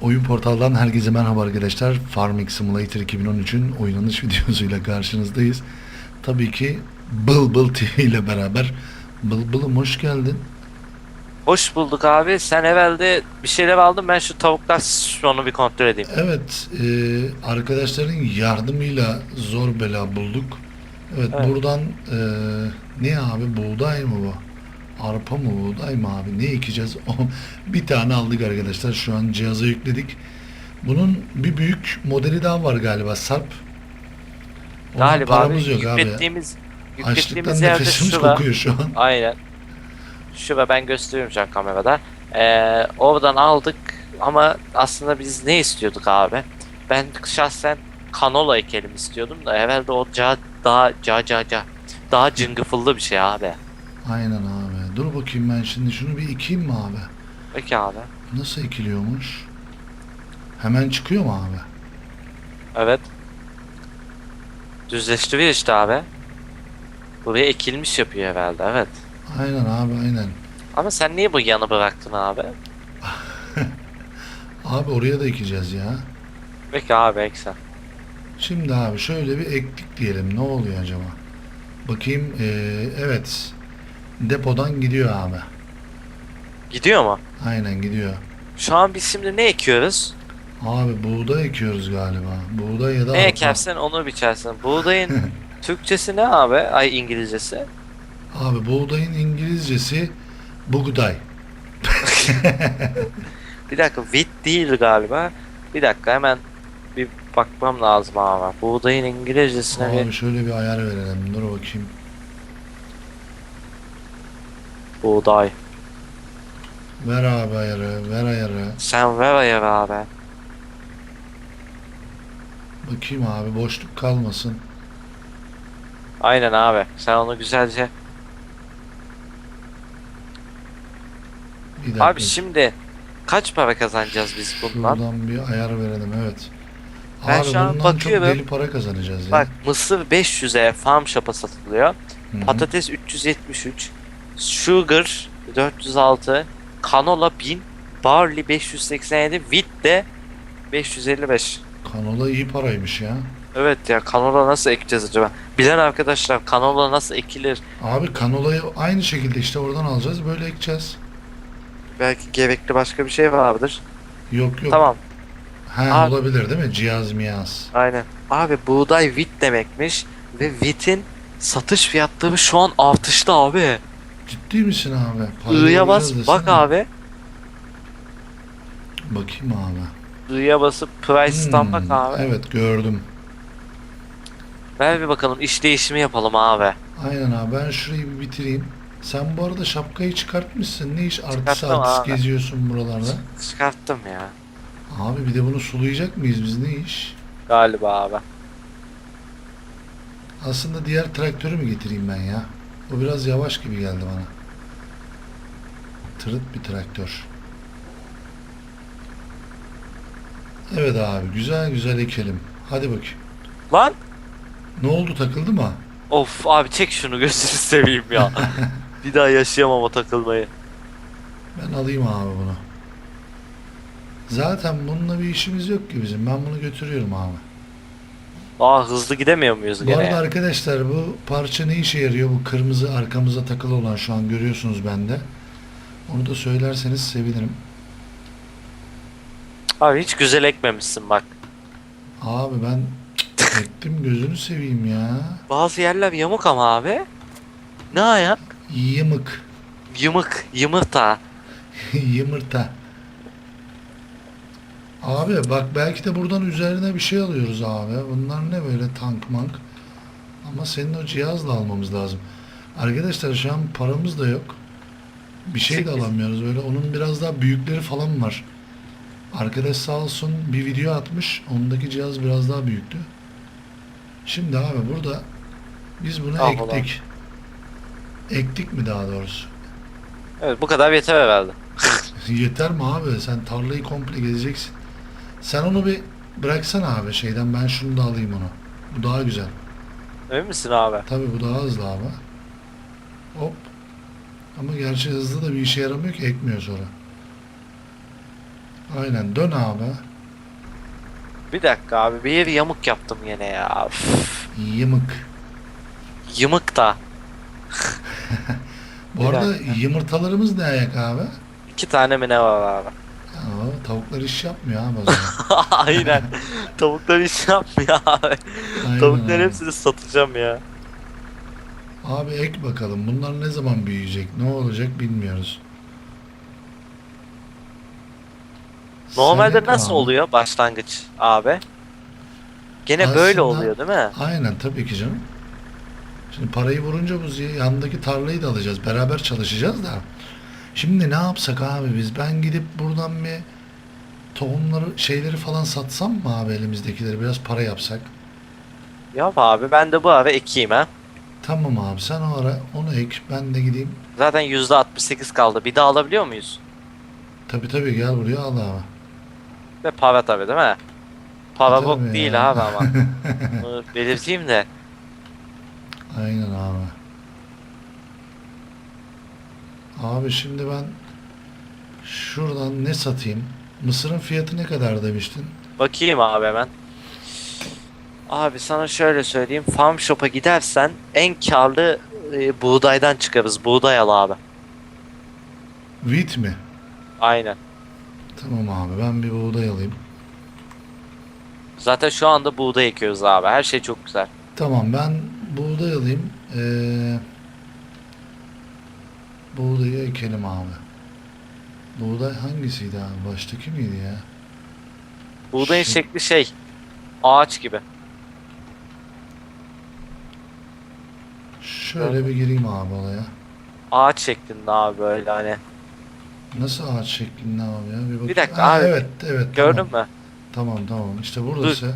Oyun portaldan herkese merhaba arkadaşlar. Farming Simulator 2013'ün oynanış videosuyla karşınızdayız. Tabii ki Bıl Bıl TV ile beraber. Bıl Bıl'ım hoş geldin. Hoş bulduk abi. Sen evvelde bir şeyler aldın. Ben şu tavuklar onu bir kontrol edeyim. Evet, e, arkadaşların yardımıyla zor bela bulduk. Evet, Evet. buradan e, ne abi buğday mı bu? Arpa mı buğday mı abi? Ne ekeceğiz? Bir tane aldık arkadaşlar. Şu an cihaza yükledik. Bunun bir büyük modeli daha var galiba. Sarp. Ona Galiba abi paramız yok abi. ya. yüklettiğimiz, Açlıktan yüklettiğimiz yerde nefesimiz şura. kokuyor şu an. Aynen. Şura ben gösteriyorum şu an kamerada. Ee, oradan aldık ama aslında biz ne istiyorduk abi? Ben şahsen kanola ekelim istiyordum da evvelde o ca, daha ca ca ca daha cıngıfıllı bir şey abi. Aynen abi. Dur bakayım ben şimdi şunu bir ekeyim mi abi? Peki abi. Nasıl ekiliyormuş? Hemen çıkıyor mu abi? Evet. Düzleştiriyor işte abi. Buraya ekilmiş yapıyor herhalde evet. Aynen abi aynen. Ama sen niye bu yanı bıraktın abi? Abi oraya da ekeceğiz ya. Peki abi eksen. Şimdi abi şöyle bir ektik diyelim. Ne oluyor acaba? Bakayım. eee, evet. Depodan gidiyor abi. Gidiyor mu? Aynen gidiyor. Şu an biz şimdi ne ekiyoruz? Abi buğday ekiyoruz galiba. Buğday ya da Ne arpa. ekersen onu biçersin. Buğdayın Türkçesi ne abi? Ay İngilizcesi. Abi buğdayın İngilizcesi buğday. Bir dakika wheat değil galiba. Bir dakika hemen bir bakmam lazım abi. Buğdayın İngilizcesine Abi bir şöyle bir ayar verelim. Dur bakayım. Buğday. Ver abi ayarı. Ver ayarı. Sen ver ayar abi. Bakayım abi boşluk kalmasın. Aynen abi. Sen onu güzelce. Bir dakika. Abi şimdi kaç para kazanacağız biz bundan? Şuradan bir ayar verelim evet. Ben Abi şu an bundan bakıyorum. çok deli para kazanacağız ya. Bak mısır 500'e farm shop'a satılıyor. Hı hı. Patates 373, sugar 406, canola 1000, barley 587, wheat de 555. Kanola iyi paraymış ya. Evet ya canola nasıl ekeceğiz acaba? Bilen arkadaşlar canola nasıl ekilir? Abi kanolayı aynı şekilde işte oradan alacağız böyle ekeceğiz. Belki gerekli başka bir şey vardır. Yok yok. Tamam He Abi- olabilir değil mi? Cihaz miyaz. aynen. Abi buğday wheat demekmiş ve wheat'in satış fiyatları şu an artışta abi. Ciddi misin abi? I'ya bas alacağız bak desene. abi. Bakayım abi. I'ya basıp price'tan Hmm, bak abi. Evet gördüm. Ver bir bakalım iş değişimi yapalım abi. Aynen abi ben şurayı bir bitireyim. Sen bu arada şapkayı çıkartmışsın. Ne iş artist artist abi. geziyorsun buralarda? Çıkarttım ya. Abi bir de bunu sulayacak mıyız biz ne iş? Galiba abi. Aslında diğer traktörü mü getireyim ben ya? O biraz yavaş gibi geldi bana. Tırıt bir traktör. Evet abi güzel güzel ekelim. Hadi bakayım. Lan Ne oldu takıldı mı? of abi çek şunu gözünü seveyim ya. bir daha yaşayamam o takılmayı. Ben alayım abi bunu. Zaten bununla bir işimiz yok ki bizim. Ben bunu götürüyorum abi. Aa hızlı gidemiyor muyuz Bu gene? arada ya? arkadaşlar bu parça ne işe yarıyor? Bu kırmızı arkamıza takılı olan şu an görüyorsunuz bende. Onu da söylerseniz sevinirim. Abi hiç güzel ekmemişsin bak. Abi ben ettim gözünü seveyim ya. Bazı yerler yamuk ama abi. Ne ayak? Yımık. Yımık, yımırta. Yımırta. Abi bak belki de buradan üzerine bir şey alıyoruz abi. Bunlar ne böyle tank mank. Ama senin o cihazla almamız lazım. Arkadaşlar şu an paramız da yok. Bir şey de alamıyoruz. Böyle onun biraz daha büyükleri falan var. Arkadaş sağ olsun bir video atmış. Ondaki cihaz biraz daha büyüktü. Şimdi abi burada biz bunu Al ektik. Ektik mi daha doğrusu? Evet bu kadar yeter herhalde. Yeter mi abi? Sen tarlayı komple gezeceksin. Sen onu bir bıraksana abi şeyden ben şunu da alayım onu. Bu daha güzel. Emin misin abi? Tabii bu daha hızlı abi. Hop. Ama gerçi hızlı da bir işe yaramıyor ki ekmiyor sonra. Aynen dön abi. Bir dakika abi bir yeri yamuk yaptım yine ya. Üf, Yımık. Yımık da. Bu Bir arada dakika. yumurtalarımız ne ayak abi? İki tane mi ne var abi? Tavuklar iş yapmıyor abi o zaman. Aynen. Tavuklar iş yapmıyor abi. Aynen Tavukların abi. hepsini satacağım ya. Abi ek bakalım. Bunlar ne zaman büyüyecek? Ne olacak bilmiyoruz. Normalde Sen ek nasıl abi. oluyor başlangıç abi? Gene böyle Aslında- oluyor değil mi? Aynen tabii ki canım. Şimdi parayı vurunca bu yandaki tarlayı da alacağız. Beraber çalışacağız da. Şimdi ne yapsak abi biz? Ben gidip buradan bir tohumları şeyleri falan satsam mı abi elimizdekileri biraz para yapsak? Yap abi ben de bu ara ekeyim ha. Tamam abi sen o ara onu ek ben de gideyim. Zaten %68 kaldı. Bir daha alabiliyor muyuz? Tabii tabii gel buraya al abi. Ve para tabii değil mi? Para Tabii bok ya. değil abi ama. Bunu belirteyim de. Aynen abi. Abi şimdi ben şuradan ne satayım? Mısırın fiyatı ne kadar demiştin? Bakayım abi hemen. Abi sana şöyle söyleyeyim. Farm Shop'a gidersen en karlı e, buğdaydan çıkarız. Buğday al abi. Wheat mi? Aynen. Tamam abi ben bir buğday alayım. Zaten şu anda buğday ekiyoruz abi. Her şey çok güzel. Tamam ben buğday alayım. Ee, buğdayı ekelim abi. Buğday hangisiydi abi? Baştaki miydi ya? Buğdayın Şey- şekli şey. Ağaç gibi. Şöyle bir gireyim abi olaya. Ağaç şeklinde abi böyle hani. Nasıl ağaç şeklinde abi ya? Bir, bakayım. Bir dakika abi. Evet evet. Gördün tamam. mü? Tamam tamam. İşte burası.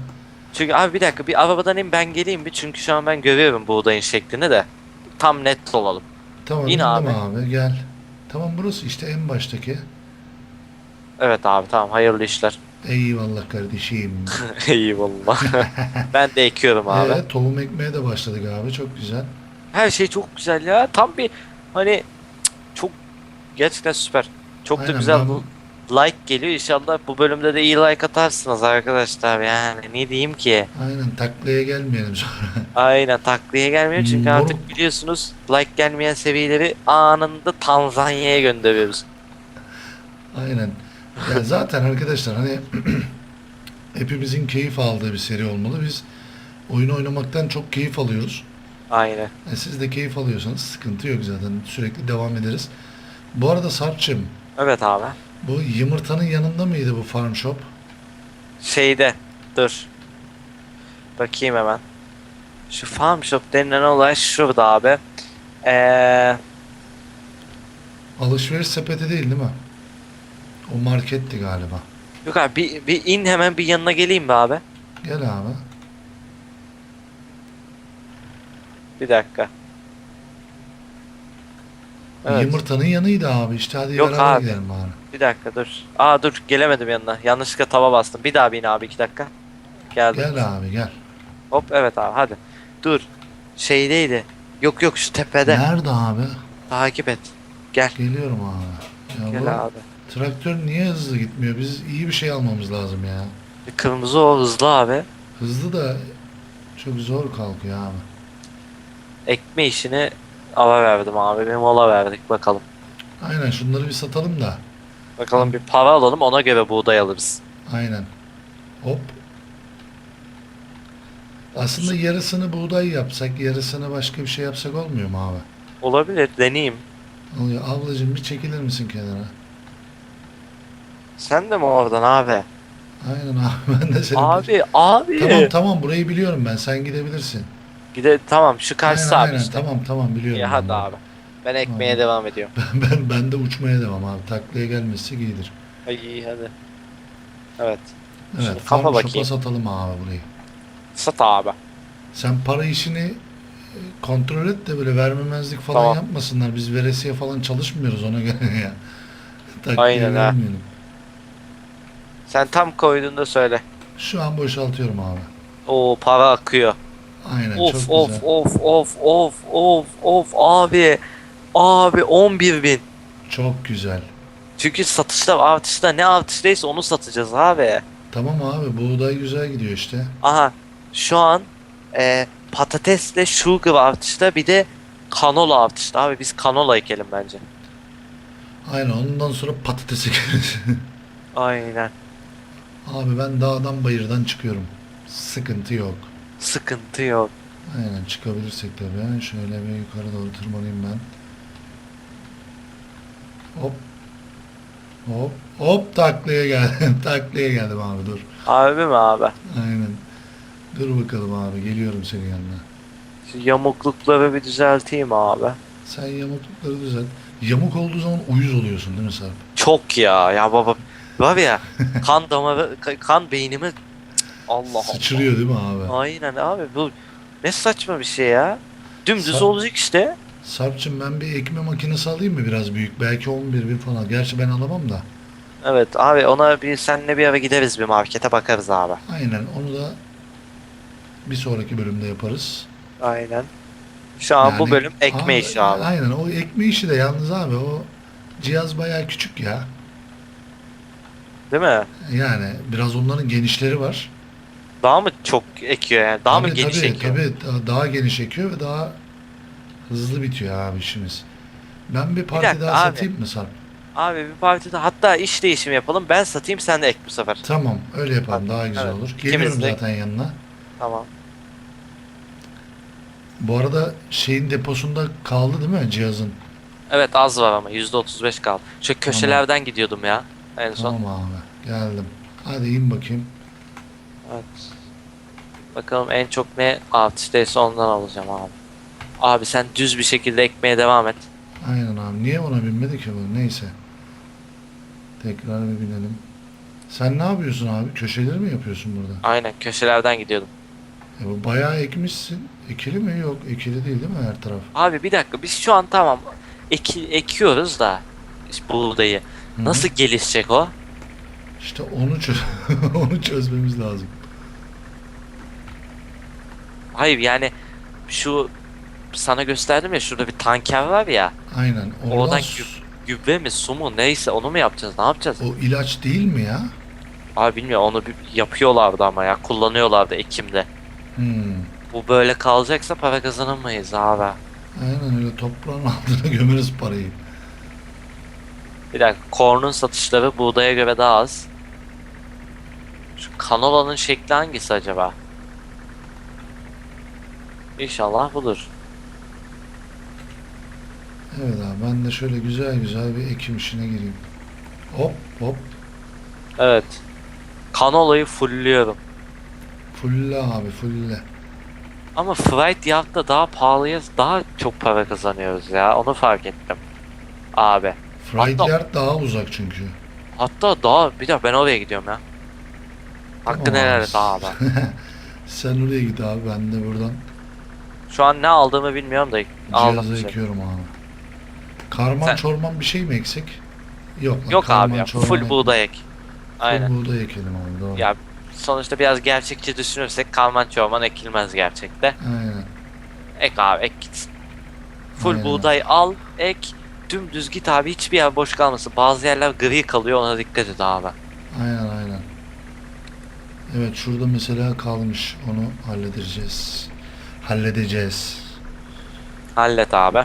Çünkü abi bir dakika bir arabadan in ben geleyim bir çünkü şu an ben görüyorum buğdayın şeklini de. Tam net olalım. Tamam Yine abi. abi. gel. Tamam burası işte en baştaki. Evet abi tamam hayırlı işler. Eyvallah kardeşim. Eyvallah. ben de ekiyorum abi. Ee, tohum ekmeye de başladık abi. Çok güzel. Her şey çok güzel ya. Tam bir hani çok gerçekten süper. Çok da Aynen, güzel ben- bu like geliyor. İnşallah bu bölümde de iyi like atarsınız arkadaşlar. Yani ne diyeyim ki? Aynen taklaya gelmeyelim sonra. Aynen takliye gelmiyor çünkü Moruk. artık biliyorsunuz like gelmeyen seviyeleri anında Tanzanya'ya gönderiyoruz. Aynen. Ya zaten arkadaşlar hani hepimizin keyif aldığı bir seri olmalı. Biz oyun oynamaktan çok keyif alıyoruz. Aynen. E, siz de keyif alıyorsanız sıkıntı yok zaten. Sürekli devam ederiz. Bu arada Sarp'cığım Evet abi. Bu yumurtanın yanında mıydı bu farm shop? Şeyde dur. Bakayım hemen. Şu farm shop denilen olay şurada abi. Eee Alışveriş sepeti değil değil mi? O marketti galiba. yok abi bir, bir in hemen bir yanına geleyim be abi. Gel abi. Bir dakika. Evet. Yumurtanın yanıydı abi. İşte hadi Yok beraber abi. gidelim bari. Bir dakika dur. Aa dur gelemedim yanına. Yanlışlıkla tava bastım. Bir daha bin abi iki dakika. Geldim. Gel abi gel. Hop evet abi hadi. Dur. Şeydeydi. Yok yok şu tepede. Nerede abi? Takip et. Gel. Geliyorum abi. Ya bu Gel abi. traktör niye hızlı gitmiyor? Biz iyi bir şey almamız lazım ya. Bir Kırmızı o hızlı abi. Hızlı da çok zor kalkıyor abi. Ekme işini ava verdim abi. Bir mola verdik bakalım. Aynen şunları bir satalım da. Bakalım bir para alalım ona göre buğday alırız. Aynen. Hop. Aslında yarısını buğday yapsak, yarısını başka bir şey yapsak olmuyor mu abi? Olabilir deneyeyim. Oluyor. Ablacığım bir çekilir misin kenara? Sen de mi oradan abi? Aynen abi ben de seni... Abi abi. Tamam tamam burayı biliyorum ben. Sen gidebilirsin. Gide tamam şu karşısı aynen, abi aynen. işte. Tamam tamam biliyorum. Ben hadi abi. Ben ekmeğe Tamam. devam ediyorum. Ben, ben, ben de uçmaya devam abi. Taklaya gelmesi iyidir. Ay iyi hadi. Evet. Evet. Şimdi Farm kapa Shop'a bakayım. satalım abi burayı. Sat abi. Sen para işini e, kontrol et de böyle vermemezlik falan Tamam. yapmasınlar. Biz veresiye falan çalışmıyoruz ona göre ya. Taklaya Aynen ha. vermeyelim. Sen tam koyduğunda söyle. Şu an boşaltıyorum abi. Oo para akıyor. Aynen Of çok of güzel. of of of of of abi. Abi 11 bin. Çok güzel. Çünkü satışta artışta ne artıştaysa onu satacağız abi. Tamam abi buğday güzel gidiyor işte. Aha şu an e, patatesle sugar artışta bir de kanola artışta abi biz kanola ekelim bence. Aynen ondan sonra patatese gireriz. Aynen. abi ben dağdan bayırdan çıkıyorum. Sıkıntı yok. Sıkıntı yok. Aynen çıkabilirsek tabii. Şöyle bir yukarı doğru tırmanayım ben. Hop. Hop. Hop taklaya geldim. taklaya geldim abi dur. Abi mi abi? Aynen. Dur bakalım abi geliyorum senin yanına. Şu yamuklukları bir düzelteyim abi. Sen yamuklukları düzelt. Yamuk olduğu zaman uyuz oluyorsun değil mi Sarp? Çok ya ya baba. Var ya kan damarı ka- kan beynimi Allah. Sıçrıyor değil mi abi? Aynen abi bu ne saçma bir şey ya. Dümdüz Sa- olacak işte. Sarp'cığım ben bir ekme makinesi alayım mı biraz büyük? Belki 11 bin falan. Gerçi ben alamam da. Evet abi ona bir senle bir ara gideriz bir markete bakarız abi. Aynen onu da bir sonraki bölümde yaparız. Aynen. Şu an bu Yani- bölüm ekme işi abi. Aynen o ekme işi de yalnız abi o cihaz bayağı küçük ya. Değil mi? Yani biraz onların genişleri var. Daha mı çok ekiyor yani? Daha mı Tabii, geniş tabii, ekiyor? Tabii daha- daha geniş ekiyor ve daha hızlı bitiyor abi işimiz. Ben bir parti dakika daha abi. satayım mı Sarp? Abi bir partide hatta iş değişimi yapalım. Ben satayım sen de ek bu sefer. Tamam öyle yapalım daha güzel Evet, olur. ikimiz Geliyorum de- zaten yanına. Tamam. Bu arada şeyin deposunda kaldı değil mi cihazın? Evet az var ama %35 kaldı. Şu köşelerden gidiyordum ya en son. Tamam abi geldim. Hadi in bakayım. Evet. Bakalım en çok ne artıştaysa ondan alacağım abi. Abi sen düz bir şekilde ekmeye devam et. Aynen abi. Niye ona binmedi ki bu? Neyse. Tekrar bir binelim. Sen ne yapıyorsun abi? Köşeleri mi yapıyorsun burada? Aynen köşelerden gidiyordum. E bu bayağı ekmişsin. Ekili mi? Yok. Ekili değil değil mi her taraf? Abi bir dakika biz şu an tamam eki, ekiyoruz da işte buğdayı. Hı. Nasıl gelişecek o? İşte onu çöz onu çözmemiz lazım. Hayır yani şu sana gösterdim ya şurada bir tanker var ya. Aynen. Oradan Oradan s- Gübre mi su mu neyse onu mu yapacağız ne yapacağız? o ilaç değil mi ya? Abi bilmiyorum onu bir yapıyorlardı ama ya kullanıyorlardı Ekim'de. Hmm. Bu böyle kalacaksa para kazanamayız abi. Aynen öyle toprağın altına gömeriz parayı. Bir dakika kornun satışları buğdaya göre daha az. Şu kanolanın şekli hangisi acaba? İnşallah budur. Evet abi ben de şöyle güzel güzel bir ekim işine gireyim. Hop hop. Evet. Kanolayı fullliyorum. Fulle abi fulle. Ama fried yağda daha pahalıya daha çok para kazanıyoruz ya. Onu fark ettim. Abi. Fried Hatta- yard daha uzak çünkü. Hatta daha bir dakika ben oraya gidiyorum ya. Hakkını Tamam helal et abi. Sen oraya git abi ben de buradan Şu an ne aldığımı bilmiyorum da aldım. cihazı şey. ekiyorum abi. Karman Sen- çorman bir şey mi eksik? Yok. lan, Yok karman abi ya çorman full ek- buğday ek. Aynen. Full buğday ekelim abi doğru. Ya sonuçta biraz gerçekçi düşünürsek karman çorman ekilmez gerçekte. Aynen. Ek abi ek gitsin. Full Aynen. buğday al ek dümdüz git abi hiçbir yer boş kalmasın. Bazı yerler gri kalıyor ona dikkat et abi. Aynen aynen. Evet şurada mesela kalmış. Onu halledeceğiz. Halledeceğiz. Hallet abi.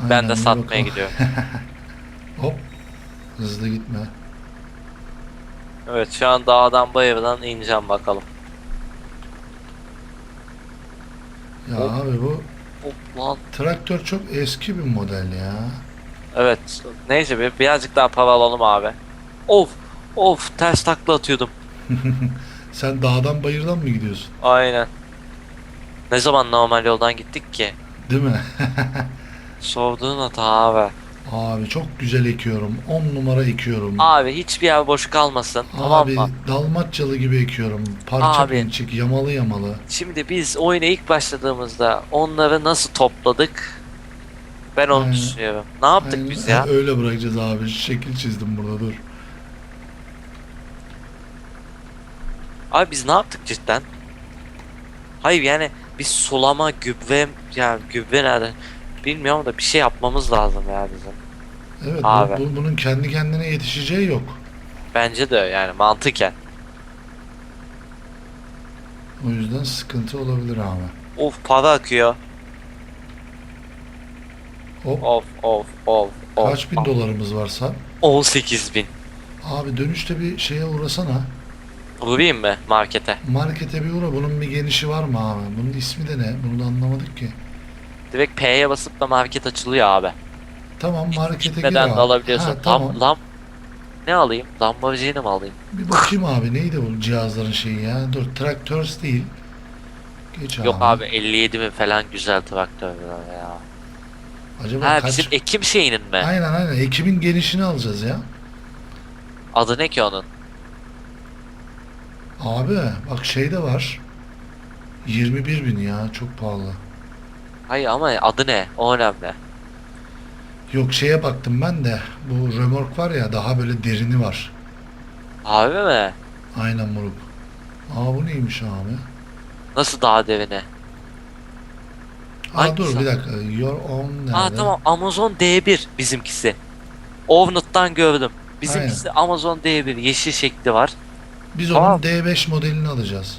ben Aynen, de bir satmaya bakalım. gidiyorum. Hop. Hızlı gitme. Evet şu an dağdan bayırdan ineceğim bakalım. Ya Hop. abi bu Hop lan. traktör çok eski bir model ya. Evet. Neyse bir, birazcık daha para alalım abi. Of. Of ters takla atıyordum. Sen dağdan bayırdan mı gidiyorsun? Aynen. Ne zaman normal yoldan gittik ki? Değil mi? Sorduğun hata abi. Abi çok güzel ekiyorum. 10 numara ekiyorum. Abi hiçbir yer boş kalmasın. tamam Abi mı? dalmatçalı gibi ekiyorum. Parça Abi. pinçik, yamalı yamalı. Şimdi biz oyuna ilk başladığımızda onları nasıl topladık? Ben onu Aynen. düşünüyorum. Ne yaptık Aynen, biz ya? Öyle bırakacağız abi. Şekil çizdim burada dur. Abi biz ne yaptık cidden? Hayır yani bir sulama, gübre, ya gübre nerede? Bilmiyorum da bir şey yapmamız lazım ya bizim. Evet bu- Abi. bu- bunun kendi kendine yetişeceği yok. Bence de yani mantıken. O yüzden sıkıntı olabilir abi. Of para akıyor. Hop Of of of of. kaç bin of. dolarımız varsa 18 bin. abi dönüşte bir şeye uğrasana. Vurayım mı markete? Markete bir uğra. Bunun bir genişi var mı abi? Bunun ismi de ne? Bunu da anlamadık ki. Direkt P'ye basıp da market açılıyor abi. Tamam markete gir Gitmeden abi. de alabiliyorsun. Ha, Tam tamam. lam ne alayım? Lamborghini mi alayım? Bir bakayım abi neydi bu cihazların şeyi ya? Dur traktörs değil. Geç Yok abi 57 bin falan güzel traktör ya. Acaba Ha kaç? bizim Ekim şeyinin mi? Aynen aynen. Ekibin genişini alacağız ya. Adı ne ki onun? Abi bak şey de var. 21 bin ya çok pahalı. Hayır ama adı ne? O önemli. Yok şeye baktım ben de. Bu römork var ya daha böyle derini var. Abi mi? Aynen moruk. Aa bu neymiş abi? Nasıl daha devine? Aa Hangisi dur bir abi? dakika. Your own nerede? Aa tamam Amazon D1 bizimkisi. Ovnut'tan gördüm. Bizimkisi Amazon D1 yeşil şekli var. Biz Tamam. onun D5 modelini alacağız.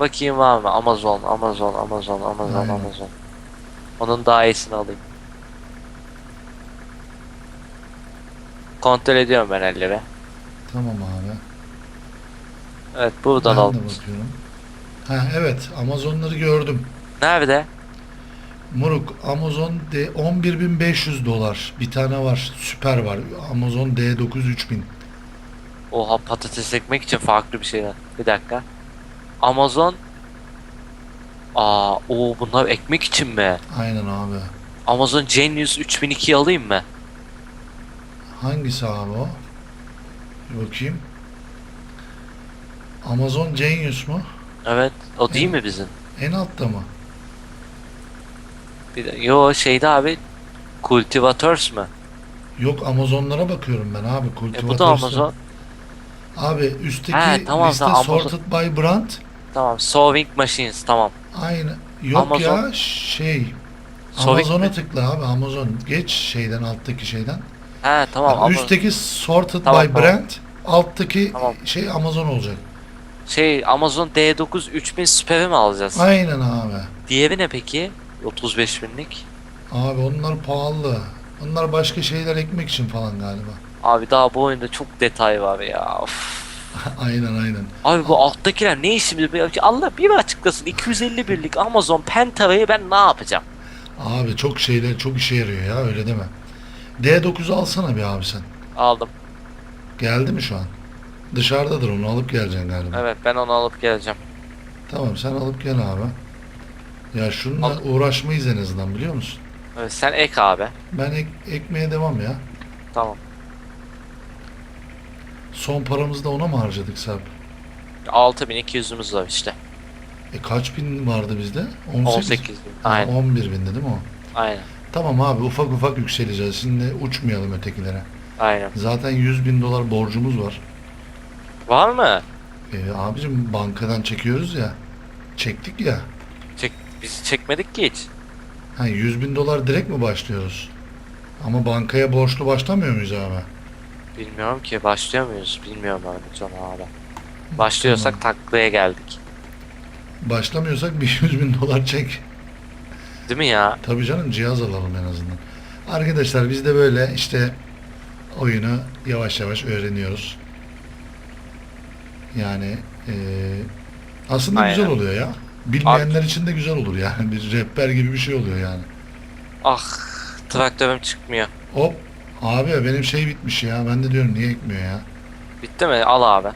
Bakayım var mı? Amazon, Amazon, Amazon, Amazon, Aynen. Amazon. Onun daha iyisini alayım. Kontrol ediyorum ben elleri. Tamam abi. Evet buradan ben aldım. de bakıyorum. Ha evet Amazonları gördüm. Nerede? Moruk Amazon D 11.500 dolar. Bir tane var. Süper var. Amazon D9 3000. Oha patates ekmek için farklı bir şeyler. Bir dakika. Amazon. Aa, o bunlar ekmek için mi? Aynen abi. Amazon Genius 3002 alayım mı? Hangisi abi o? Bir bakayım. Amazon Genius mu? Evet, o değil Evet. mi bizim? En altta mı? Bir de, yo şeyde abi Cultivators mı? Yok Amazonlara bakıyorum ben abi. E, bu da Cultivators. Amazon. Abi üstteki He, tamam, liste tamam, Amazon. sorted by brand. Tamam, Sewing Machines tamam. Aynı. Yok Amazon. ya şey. Amazon'a tıkla abi Amazon. Geç şeyden alttaki şeyden. He tamam ama üstteki sorted Tamam, by tamam. brand. Alttaki Tamam. şey Amazon olacak. şey Amazon D9 3000 Super'i mi alacağız? Aynen abi. Diğeri ne peki? 35 binlik. Abi onlar pahalı. Onlar başka şeyler ekmek için falan galiba. Abi daha bu oyunda çok detay var ya. Of. aynen aynen. Abi bu alttakiler ne işimiz? Allah bir açıklasın. 250 birlik Amazon Pentara'yı ben ne yapacağım? Abi çok şeyler çok işe yarıyor ya öyle deme. D9'u alsana bir abi sen. Aldım. Geldi mi şu an? Dışarıdadır onu alıp geleceksin galiba. Evet ben onu alıp geleceğim. Tamam sen alıp gel abi. Ya şununla Al. uğraşmayız en azından biliyor musun? Evet, sen ek abi. Ben ek, ekmeğe devam ya. Tamam. Son paramızı da ona mı harcadık Sarp? 6200'ümüz var işte. E kaç bin vardı bizde? 18. 18 bin. Ha, Aynen. 11 bindi değil mi o? Aynen. Tamam abi ufak ufak yükseleceğiz. Şimdi uçmayalım ötekilere. Aynen. Zaten 100 bin dolar borcumuz var. Var mı? E, abicim bankadan çekiyoruz ya. Çektik ya. Çek, biz çekmedik ki hiç. Ha 100 bin dolar direkt mi başlıyoruz? Ama bankaya borçlu başlamıyor muyuz abi? Bilmiyorum ki başlıyor muyuz? Bilmiyorum abi Can abi. Başlıyorsak taklaya geldik. Başlamıyorsak bir 100 bin dolar çek. Değil mi ya? Tabii canım cihaz alalım en azından. Arkadaşlar biz de böyle işte oyunu yavaş yavaş öğreniyoruz. Yani eee, aslında Aynen. güzel oluyor ya. Bilmeyenler için de güzel olur yani. Bir rehber gibi bir şey oluyor yani. Ah traktörüm çıkmıyor. Hop abi benim şey bitmiş ya. Ben de diyorum niye ekmiyor ya. Bitti mi? Al abi.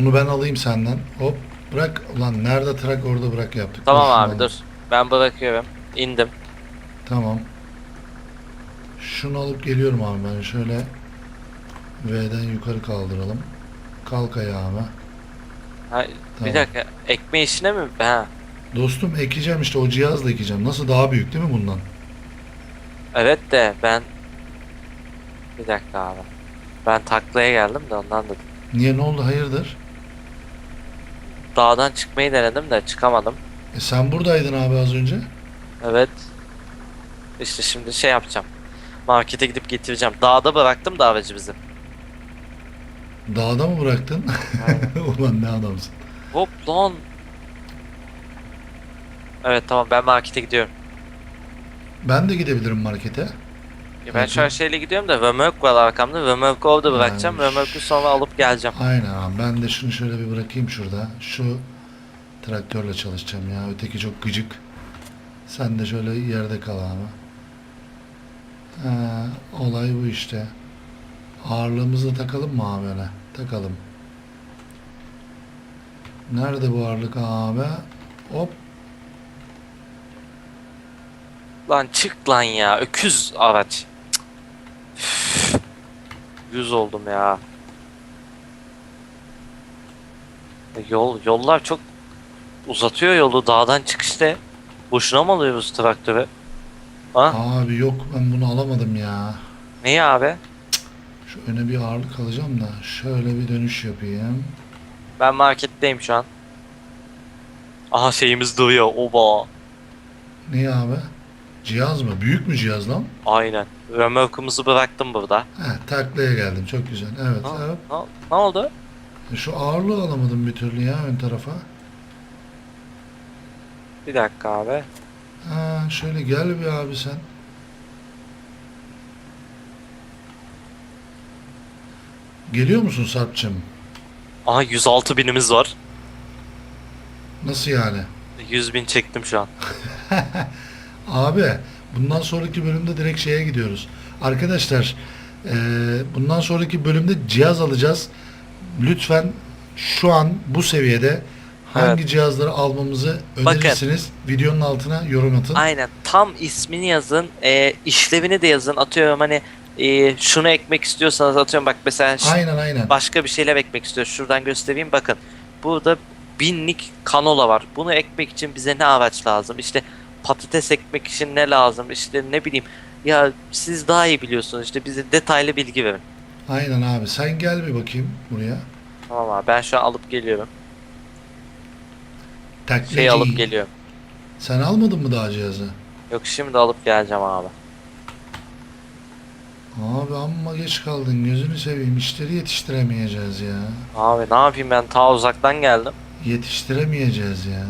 Onu ben alayım senden. Hop bırak. Ulan nerede trak orada bırak yaptık. Tamam şunu abi alayım. dur. Ben bırakıyorum. İndim. Tamam. Şunu alıp geliyorum abi ben şöyle V'den yukarı kaldıralım. Kalk ayağıma. Ha, Tamam. Bir dakika. Ekmeği işine mi? Ha. Dostum ekeceğim işte o cihazla ekeceğim. Nasıl daha büyük değil mi bundan? Evet de ben... Bir dakika abi. Ben taklaya geldim de ondan dedim. Niye ne oldu hayırdır? Dağdan çıkmayı denedim de çıkamadım. E sen buradaydın abi az önce. Evet. İşte şimdi şey yapacağım. Markete gidip getireceğim. Dağda bıraktım da aracı bizim. Dağda mı bıraktın? Ulan ne adamsın. Hop lan. Evet tamam ben markete gidiyorum. Ben de gidebilirim markete. Ya Ben şu Peki. şeyle gidiyorum da römork var arkamda. Römorku orada bırakacağım. Römorku sonra alıp geleceğim. Aynen abi. Ben de şunu şöyle bir bırakayım şurada. Şu traktörle çalışacağım ya. Öteki çok gıcık. Sen de şöyle yerde kal abi. Ha, olay bu işte. Ağırlığımızı takalım mı abi öyle? Takalım. Nerede bu ağırlık abi? Hop. Lan çık lan ya. Öküz araç. Yüz oldum ya. Yol yollar çok uzatıyor yolu dağdan çıkışta. Boşuna mı alıyoruz traktörü? Ha? Abi yok ben bunu alamadım ya. Neyi abi? Şu öne bir ağırlık alacağım da şöyle bir dönüş yapayım. Ben marketteyim şu an. Aha şeyimiz duruyor. Oba. Ne abi? Cihaz mı? Büyük mü cihaz lan? Aynen. Römorkumuzu bıraktım burada. He, taklaya geldim. Çok güzel. Evet, Ha, evet. Ne, ne oldu? E, Şu ağırlığı alamadım bir türlü ya ön tarafa. Bir dakika abi. Ha, şöyle gel bir abi sen. Geliyor musun Sarp'cığım? Aha 106 binimiz var. Nasıl yani? 100 bin çektim şu an. Abi bundan sonraki bölümde direkt şeye gidiyoruz. Arkadaşlar e, bundan sonraki bölümde cihaz alacağız. Lütfen şu an bu seviyede hangi cihazları almamızı Bakın. önerirsiniz? Videonun altına yorum atın. Aynen. Tam ismini yazın. E, işlevini de yazın. Atıyorum hani e, şunu ekmek istiyorsanız atıyorum bak mesela ş- Aynen aynen. başka bir şeyler ekmek istiyor. Şuradan göstereyim bakın. Burada binlik kanola var. Bunu ekmek için bize ne araç lazım? İşte patates ekmek için ne lazım? İşte ne bileyim. Ya siz daha iyi biliyorsunuz. İşte bize detaylı bilgi verin. Aynen abi. Sen gel bir bakayım buraya. Tamam abi ben şu an alıp geliyorum. Taklacı. Şey alıp geliyorum. Sen almadın mı daha cihazı? Yok şimdi alıp geleceğim abi. Abi amma geç kaldın. Gözünü seveyim. İşleri yetiştiremeyeceğiz ya. Abi ne yapayım ben ta uzaktan geldim. Yetiştiremeyeceğiz ya.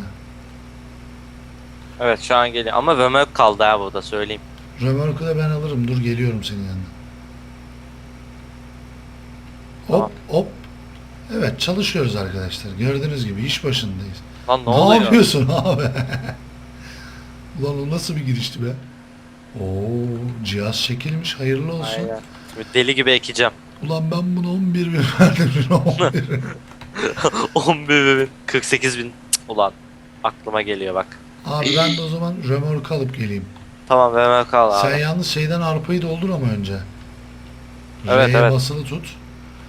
Evet şu an geliyor ama römork kaldı ha burada söyleyeyim. Römorku da ben alırım. Dur geliyorum senin yanına. Hop Tamam. hop. Evet çalışıyoruz arkadaşlar. Gördüğünüz gibi iş başındayız. Lan ne, ne oluyor? yapıyorsun abi? Ulan o nasıl bir girişti be? Oo cihaz çekilmiş. Hayırlı olsun. Aynen. Deli gibi ekeceğim. Ulan ben bunu 11 bin verdim. 11. 11 bin, 48 bin. Cık, Ulan aklıma geliyor bak. Abi ben de o zaman römorku alıp geleyim. Tamam römork al abi. Sen yalnız şeyden arpayı doldur ama önce. Evet, R'ye evet. basılı tut.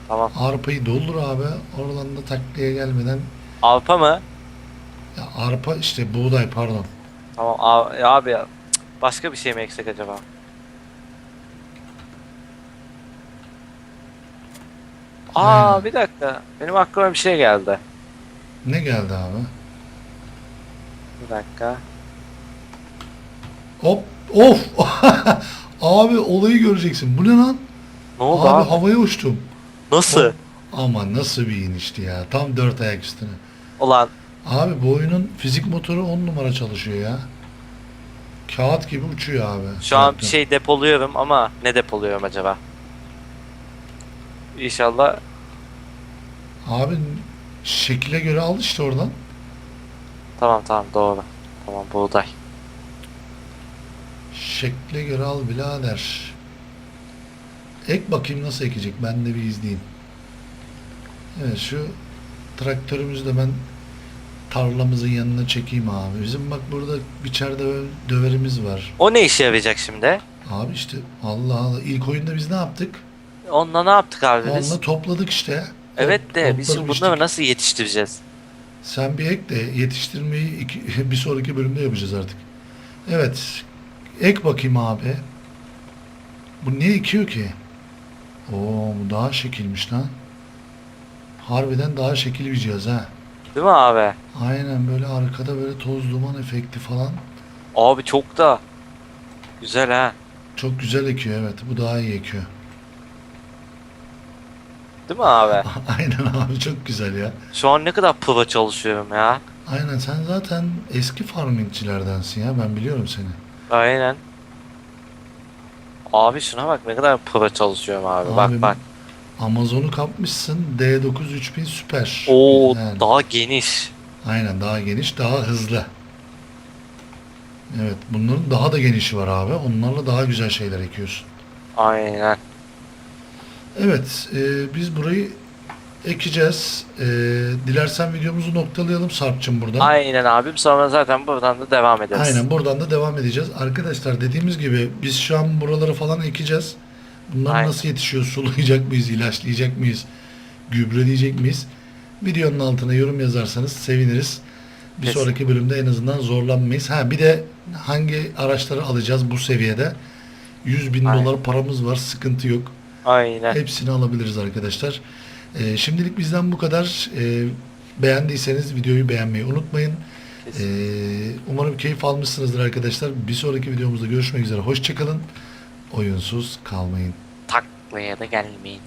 Tamam. Arpayı doldur abi. Oradan da takliye gelmeden. Arpa mı? Ya arpa işte buğday pardon. Tamam abi, abi ya. Cık, Başka bir şey mi eksik acaba? Aa Aynen. bir dakika. Benim aklıma bir şey geldi. Ne geldi abi? Bir dakika. Hop of. abi olayı göreceksin. Bu ne lan? Ne oldu Abi, abi? havaya uçtum. Nasıl? Hop. Ama nasıl bir inişti ya. Tam dört ayak üstüne. Ulan Abi bu oyunun fizik motoru 10 numara çalışıyor ya. Kağıt gibi uçuyor abi. şu an bir şey depoluyorum ama ne depoluyorum acaba? İnşallah Abi şekile göre al işte oradan. Tamam tamam doğru. Tamam buğday. Şekle göre al birader. Ek bakayım nasıl ekecek. Ben de bir izleyeyim. Evet şu traktörümüzü de ben tarlamızın yanına çekeyim abi. Bizim bak burada biçer döve- döverimiz var. O ne işe yarayacak şimdi? Abi işte Allah Allah. İlk oyunda biz ne yaptık? Onunla ne yaptık abi biz? Onunla topladık işte. Evet de biz şimdi bunları nasıl yetiştireceğiz? Sen bir ek de yetiştirmeyi iki, bir sonraki bölümde yapacağız artık. Evet. Ek bakayım abi. Bu ne ekiyor ki? Oo bu daha şekilmiş lan. Harbiden daha şekil bir cihaz ha. Değil mi abi? Aynen böyle arkada böyle toz duman efekti falan. Abi çok da Güzel ha. Çok güzel ekiyor evet. Bu daha iyi ekiyor. Değil mi abi? Aynen abi çok güzel ya. Şu an ne kadar pro çalışıyorum ya. Aynen sen zaten eski farmingçilerdensin ya ben biliyorum seni. Aynen. Abi şuna bak ne kadar pro çalışıyorum abi. Abi, bak bak. Amazon'u kapmışsın D9 3000 süper. Oo Yani, daha geniş. Aynen daha geniş daha hızlı. Evet bunların daha da genişi var abi. Onlarla daha güzel şeyler ekiyorsun. Aynen. Evet e, biz burayı ekeceğiz. E, dilersen videomuzu noktalayalım Sarp'cığım buradan. Aynen abim. Sonra zaten buradan da devam ederiz. Aynen buradan da devam edeceğiz. Arkadaşlar dediğimiz gibi biz şu an buraları falan ekeceğiz. Bunlar Aynen. nasıl yetişiyor? Sulayacak mıyız? ilaçlayacak mıyız? Gübreleyecek miyiz? Videonun altına yorum yazarsanız seviniriz. Bir Kesin. sonraki bölümde en azından zorlanmayız. Ha bir de hangi araçları alacağız bu seviyede? 100 bin Aynen. dolar paramız var. Sıkıntı yok. Aynen. Hepsini alabiliriz arkadaşlar. Ee, şimdilik bizden bu kadar. Ee, beğendiyseniz videoyu beğenmeyi unutmayın. Ee, umarım keyif almışsınızdır arkadaşlar. Bir sonraki videomuzda görüşmek üzere. Hoşçakalın. Oyunsuz kalmayın. Taklaya da gelmeyin.